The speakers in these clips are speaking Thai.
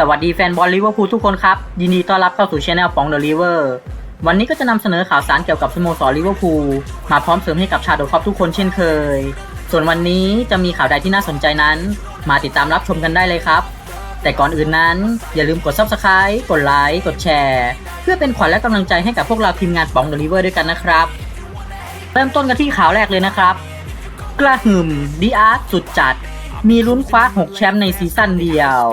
สวัสดีแฟนบอลลิเวอร์พูลทุกคนครับ ยินดีต้อนรับเข้าสู่ช anel ของ The River วันนี้ก็จะนำเสนอข่าวสารเกี่ยวกับสโมสรลิเวอร์พูลมาพร้อมเสริมให้กับชาวโดคอปทุกคนเช่นเคย ส่วนวันนี้จะมีข่าวใดที่น่าสนใจนั้น มาติดตามรับชมกันได้เลยครับ แต่ก่อนอื่นนั้น อย่าลืมกด Subscribe กดไลค์กดแชร์ เพื่อเป็นขวัญและกำลังใจให้กับพวกเราทีมงานป๋อง The River ด้วยกันนะครับเริ่มต้นกันที่ข่าวแรกเลยนะครับ กระหึ่มดีอาร์สุดจัด มีลุ้นคว้า 6 แชมป์ในซีซั่นเดียว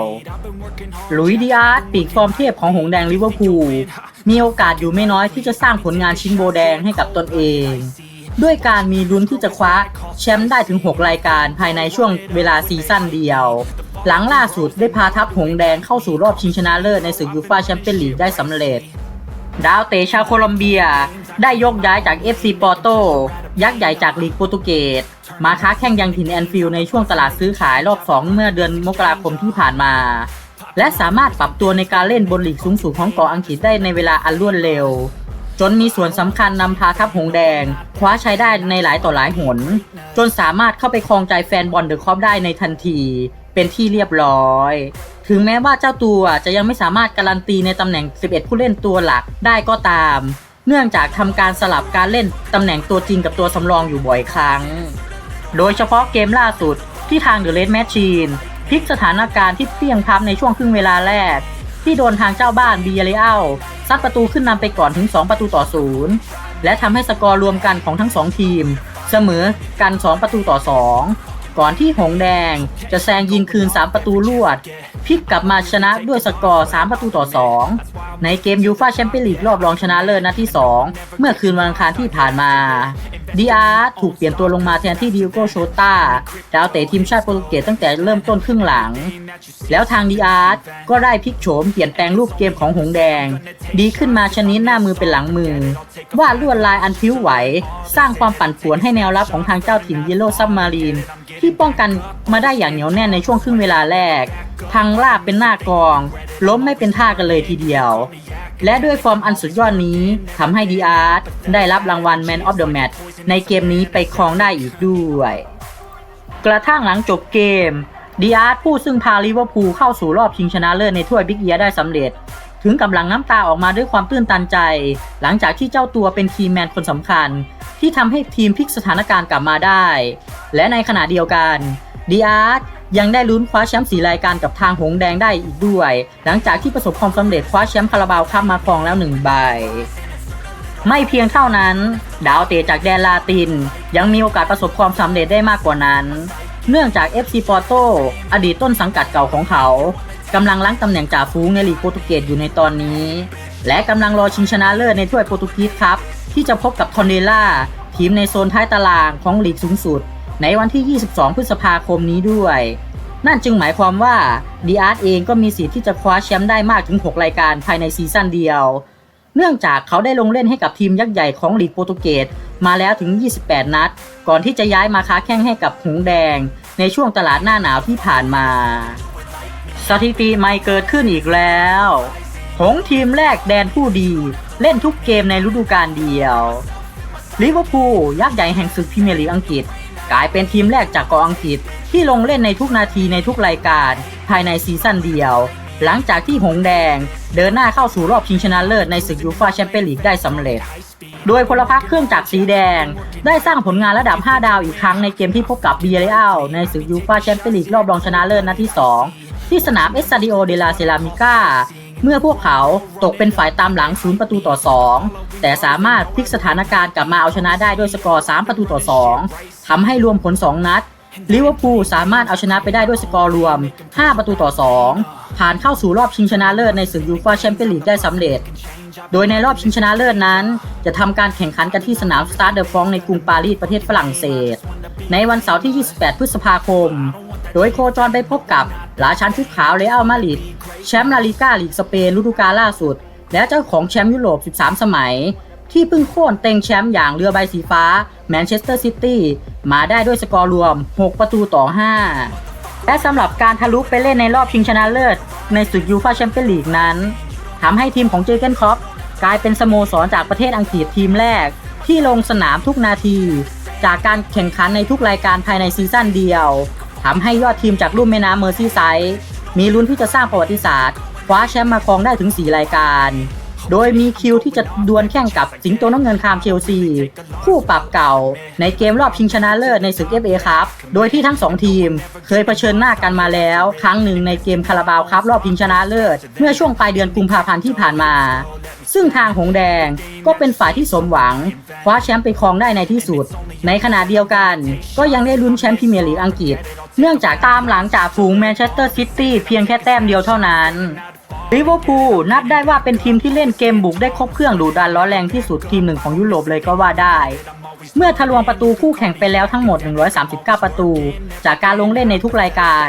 ลุยดีอาร์ตปีกฟอร์มเทพของหงแดงลิเวอร์พูล มีโอกาสอยู่ไม่น้อยที่จะสร้างผลงานชิ้นโบแดงให้กับตนเอง ด้วยการมีลุ้นที่จะคว้าแชมป์ได้ถึง 6 รายการภายในช่วงเวลาซีซั่นเดียว หลังล่าสุดได้พาทัพหงแดงเข้าสู่รอบชิงชนะเลิศในศึกยูฟ่าแชมเปี้ยนลีกได้สำเร็จดาวเตชาโคลอมเบีย ได้ยกย้ายจาก FC ปอร์โต ยักษ์ใหญ่จากลีกโปรตุเกส มาค้าแข่งยังถิ่นแอนฟิลในช่วงตลาดซื้อขายรอบ 2 เมื่อเดือนมกราคมที่ผ่านมา และสามารถปรับตัวในการเล่นบนหลีกสูงสุดของเกาะอังกฤษได้ในเวลาอันรวดเร็ว จนมีส่วนสำคัญนำพาทัพหงแดง คว้าชัยได้ในหลายต่อหลายหน จนสามารถเข้าไปครองใจแฟนบอลเดอะคอปได้ในทันที เป็นที่เรียบร้อยถึงแม้ว่าเจ้าตัวจะยังไม่สามารถการันตีในตำแหน่ง 11 ผู้เล่นตัวหลักได้ก็ตาม เนื่องจากทำการสลับการเล่นตำแหน่งตัวจริงกับตัวสำรองอยู่บ่อยครั้ง โดยเฉพาะเกมล่าสุดที่ทางเดอะเลดแมชชีนพลิกสถานการณ์ที่เปรี้ยงพล้ำในช่วงครึ่งเวลาแรก ที่โดนทางเจ้าบ้านบีเรอัลซัดประตูขึ้นนำไปก่อนถึง 2 ประตูต่อศูนย์และทำให้สกอร์รวมกันของทั้ง 2 ทีม เสมอกัน 2 ประตูต่อ 2 ก่อนที่หงแดงจะแซงยิงคืน 3 ประตูรวดพลิกกลับมาชนะด้วยสกอร์ 3 ประตูต่อ 2 ในเกมยูฟาแชมเปี้ยนลีกรอบรองชนะเลิศนัดที่ 2 เมื่อคืนวันอังคารที่ผ่านมา ดีอาร์ถูกเปลี่ยนตัวลงมาแทนที่ดิโโกโชตาดาวเตะทีมชาติโปรตุเกสตั้งแต่เริ่มต้นครึ่งหลัง แล้วทางดีอาร์ก็ได้พลิกโฉมเปลี่ยนแปลงรูปเกมของหงส์แดง ดีขึ้นมาชนิดหน้ามือเป็นหลังมือ วาดลวดลายอันพิ้วไหว สร้างความปั่นป่วนให้แนวรับของทางเจ้าถิ่นเยลโล่ซับมารีนที่ป้องกันมาได้อย่างเหนียวแน่นในช่วงครึ่งเวลาแรก ทางลาบเป็นหน้ากอง ล้มไม่เป็นท่ากันเลยทีเดียว และด้วยฟอร์มอันสุดยอดนี้ทำให้ดีอาร์ได้รับรางวัล Man of the Match ในเกมนี้ไปครองได้อีกด้วย กระทั่งหลังจบเกมดีอาร์ผู้ซึ่งพาลิเวอร์พูลเข้าสู่รอบชิงชนะเลิศในถ้วยบิ๊กเอียได้สำเร็จ ถึงกำลังน้ำตาออกมาด้วยความตื้นตันใจ หลังจากที่เจ้าตัวเป็นคีแมนคนสำคัญ ที่ทำให้ทีมพลิกสถานการณ์กลับมาได้ และในขณะเดียวกันดีอาร์ ยังได้ลุ้นคว้าแชมป์สีรายการกับทางหงแดงได้อีกด้วย หลังจากที่ประสบความสำเร็จคว้าแชมป์คาราบาวคัพมาครองแล้วหนึ่งใบ ไม่เพียงเท่านั้น ดาวเตะจากแดนลาติน ยังมีโอกาสประสบความสำเร็จได้มากกว่านั้น เนื่องจาก FC Porto อดีตต้นสังกัดเก่าของเขากำลังล้างตำแหน่งจ่าฝูงในลีกโปรตุเกสอยู่ในตอนนี้ และกำลังรอชิงชนะเลิศในถ้วยโปรตุเกสครับ ที่จะพบกับทอนเดล่าทีมในโซนท้ายตารางของลีกสูงสุด ในวันที่ 22 พฤษภาคมนี้ด้วย นั่นจึงหมายความว่าดีอาร์เองก็มีสิทธิ์ที่จะคว้าแชมป์ได้มากถึง 6 รายการภายในซีซั่นเดียว เนื่องจากเขาได้ลงเล่นให้กับทีมยักษ์ใหญ่ของลีกโปรตุเกสมาแล้วถึง 28 นัด ก่อนที่จะย้ายมาค้าแข่งให้กับหงแดง ในช่วงตลาดหน้าหนาวที่ผ่านมา สถิติใหม่เกิดขึ้นอีกแล้วหงทีมแรกแดนผู้ดีเล่นทุกเกมในฤดูกาลเดียวลิเวอร์พูลยักษ์ใหญ่แห่งศึกพรีเมียร์ลีกอังกฤษ กลายเป็นทีมแรกจากเกาะอังกฤษที่ลงเล่นในทุกนาทีในทุกรายการ ภายในซีซั่นเดียว หลังจากที่หงแดง เดินหน้าเข้าสู่รอบชิงชนะเลิศในศึกยูฟ่าแชมเปี้ยนลีกได้สำเร็จ โดยพลพรรคเครื่องจักรสีแดง ได้สร้างผลงานระดับ 5 ดาวอีกครั้งในเกมที่พบกับเบียเรอัลในศึกยูฟ่าแชมเปี้ยนลีกรอบรองชนะเลิศนัดที่ 2 ที่สนามเอสซาดิโอเดลาเซรามิก้า เมื่อพวกเขาตกเป็นฝ่ายตามหลัง 0 ประตูต่อ 2 แต่สามารถพลิกสถานการณ์กลับมาเอาชนะได้ด้วยสกอร์ 3 ประตูต่อ 2ทำให้รวมผล 2 นัดลิเวอร์พูลสามารถเอาชนะไปได้ด้วยสกอร์รวม 5 ประตูต่อ 2 ผ่านเข้าสู่รอบชิงชนะเลิศในศึกยูฟ่าแชมเปี้ยนลีกได้สำเร็จ โดยในรอบชิงชนะเลิศนั้น จะทำการแข่งขันกันที่สนามสตาร์เดอฟองในกรุงปารีสประเทศฝรั่งเศส ในวันเสาร์ที่ 28 พฤษภาคม โดยโคจรไปพบกับราชันชุดขาวเรอัลมาดริดแชมป์ลาลิก้าลีกสเปนฤดูกาลล่าสุด และเจ้าของแชมป์ยุโรป 13 สมัย ที่เพิ่งโค่นเต็งแชมป์อย่างเรือใบสีฟ้าแมนเชสเตอร์ซิตี้มาได้ด้วยสกอร์รวม 6 ประตูต่อ 5 และสำหรับการทะลุไปเล่นในรอบชิงชนะเลิศ ในศึกยูฟ่าแชมเปี้ยนลีกนั้นทำให้ทีมของเจเกนคอปกลายเป็นสโมสรจากประเทศอังกฤษทีมแรก ที่ลงสนามทุกนาที จากการแข่งขันในทุกรายการภายในซีซั่นเดียว ทำให้ยอดทีมจากรุ่มแม่น้ำเมอร์ซีไซด์มีลุ้นที่จะสร้างประวัติศาสตร์ คว้าแชมป์มาครองได้ถึง 4 รายการ โดยมีคิวที่จะดวลแข่งกับสิงโตน้ำเงินคามเชลซี คู่ปรับเก่า ในเกมรอบชิงชนะเลิศในศึก FA ครับ โดยที่ทั้ง 2 ทีม เคยเผชิญหน้ากันมาแล้ว ครั้งหนึ่งในเกมคาราบาวครับรอบชิงชนะเลิศ เมื่อช่วงปลายเดือนกุมภาพันธ์ที่ผ่านมา ซึ่งทางหงแดงก็เป็นฝ่ายที่สมหวัง คว้าแชมป์ไปครองได้ในที่สุด ในขณะเดียวกันก็ยังได้ลุ้นแชมป์พรีเมียร์ลีกอังกฤษ เนื่องจากตามหลังจากฝูงแมนเชสเตอร์ซิตี้เพียงแค่แต้มเดียวเท่านั้น ลิเวอร์พูลนับได้ว่าเป็นทีมที่เล่นเกมบุกได้ครบเครื่องดุดันร้อนแรงที่สุดทีมหนึ่งของยุโรปเลยก็ว่าได้ เมื่อทะลวงประตูคู่แข่งไปแล้วทั้งหมด 139 ประตู จากการลงเล่นในทุกรายการ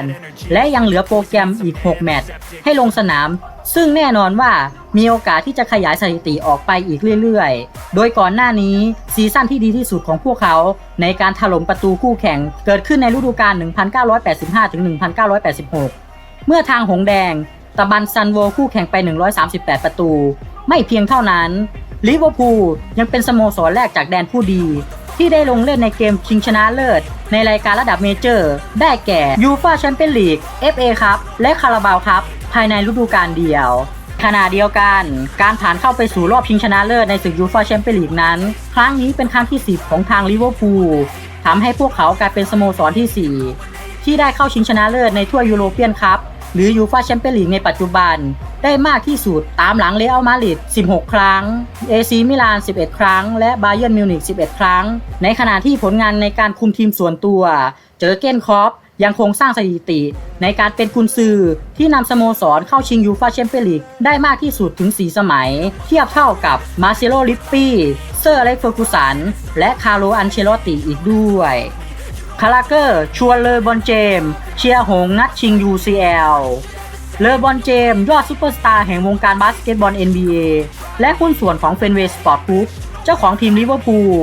และยังเหลือโปรแกรมอีก 6 แมตช์ให้ลงสนาม ซึ่งแน่นอนว่ามีโอกาสที่จะขยายสถิติออกไปอีกเรื่อยๆ โดยก่อนหน้านี้ซีซั่นที่ดีที่สุดของพวกเขา ในการถล่มประตูคู่แข่งเกิดขึ้นในฤดูกาล 1985-1986 เมื่อทางหงแดง ตะบันซันโวคู่แข่งไป 138 ประตู ไม่เพียงเท่านั้นลิเวอร์พูลยังเป็นสโมสรแรกจากแดนผู้ดี ที่ได้ลงเล่นในเกมชิงชนะเลิศ ในรายการระดับเมเจอร์ ได้แก่ยูฟาแชมเปี้ยนลีก FA ครับและคาราบาวครับ ภายในฤดูกาลเดียวขณะเดียวกัน การผ่านเข้าไปสู่รอบชิงชนะเลิศในศึกยูฟาแชมเปี้ยนลีกนั้น ครั้งนี้เป็นครั้งที่ 10 ของทางลิเวอร์พูลทำให้พวกเขากลายเป็นสโมสรที่ 4 ที่ได้เข้าชิงชนะเลิศในถ้วยยูโรเปียนคัพ หรือยูฟาแชมเปี้ยนลีกในปัจจุบัน ได้มากที่สุดตามหลังเรอัลมาดริด 16 ครั้ง เอซีมิลาน 11 ครั้ง และบาเยิร์นมิวนิก11 ครั้ง ในขณะที่ผลงานในการคุมทีมส่วนตัว เจอเกนคอปยังคงสร้างสถิติ ในการเป็นกุนซือที่นำสโมสรเข้าชิงยูฟาแชมเปี้ยนลีกได้มากที่สุดถึง 4 สมัย เทียบเท่ากับมาเซโลลิปปี้ เซอร์อเล็กเฟอร์กูสัน และคาร์โลอันเชลอตติอีกด้วย คาราเกอร์ชวนเลอบอนเจมส์เชียร์หงส์นัดชิง UCL เลอบอนเจมส์ยอดซูเปอร์สตาร์แห่งวงการบาสเกตบอล NBA และหุ้นส่วนของเฟนเวย์สปอร์ตกรุ๊ปเจ้าของทีมลิเวอร์พูล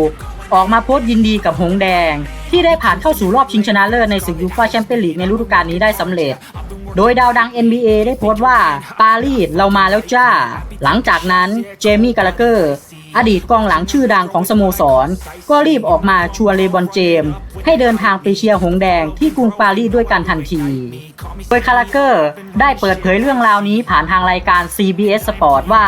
ออกมาโพสต์ยินดีกับหงส์แดง ที่ได้ผ่านเข้าสู่รอบชิงชนะเลิศในศึกยูฟ่าแชมเปี้ยนลีกในฤดูกาลนี้ได้สำเร็จ โดยดาวดัง NBA ได้โพสต์ว่า ปารีสเรามาแล้วจ้า หลังจากนั้นเจมี่กาลาเกอร์ อดีตกองหลังชื่อดังของสโมสร ก็รีบออกมาชวนเลบอนเจมส์ให้เดินทางไปเชียร์หงแดงที่กรุงปารีสด้วยกันทันที โดยคาราเกอร์ได้เปิดเผยเรื่องราวนี้ผ่านทางรายการ CBS Sport ว่า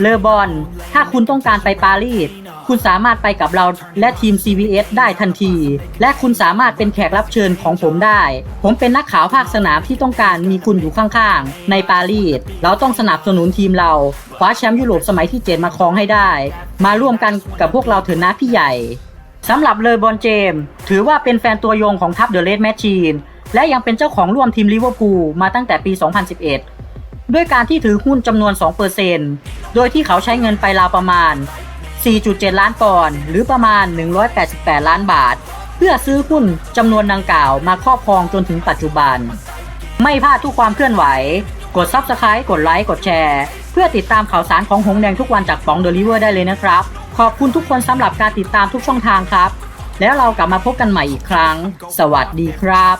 เลบอน ถ้าคุณต้องการไปปารีส คุณสามารถไปกับเราและทีม CBS ได้ทันที และคุณสามารถเป็นแขกรับเชิญของผมได้ ผมเป็นนักข่าวภาคสนามที่ต้องการมีคุณอยู่ข้างๆ ในปารีส เราต้องสนับสนุนทีมเรา ว้าแชมป์ยุโรปสมัยที่ 7 มาครองให้ได้ มาร่วมกันกับพวกเราเถอะนะพี่ใหญ่สำหรับเลอบอนเจมส์ถือว่าเป็นแฟนตัวยงของทัพเดอะเรดแมชชีนและยังเป็นเจ้าของร่วมทีมลิเวอร์พูลมาตั้งแต่ปี 2011 ด้วยการที่ถือหุ้นจำนวน 2%โดยที่เขาใช้เงินไปราวประมาณ 4.7 ล้านปอนด์หรือประมาณ 188 ล้านบาท เพื่อซื้อหุ้นจำนวนดังกล่าวมาครอบครองจนถึงปัจจุบัน ไม่พลาดทุกความเคลื่อนไหว กด Subscribe กดไลค์กดแชร์ เพื่อติดตามข่าวสารของหงแดงทุกวันจากฟองเดลิเวอร์ได้เลยนะครับ ขอบคุณทุกคนสำหรับการติดตามทุกช่องทางครับ แล้วเรากลับมาพบกันใหม่อีกครั้ง สวัสดีครับ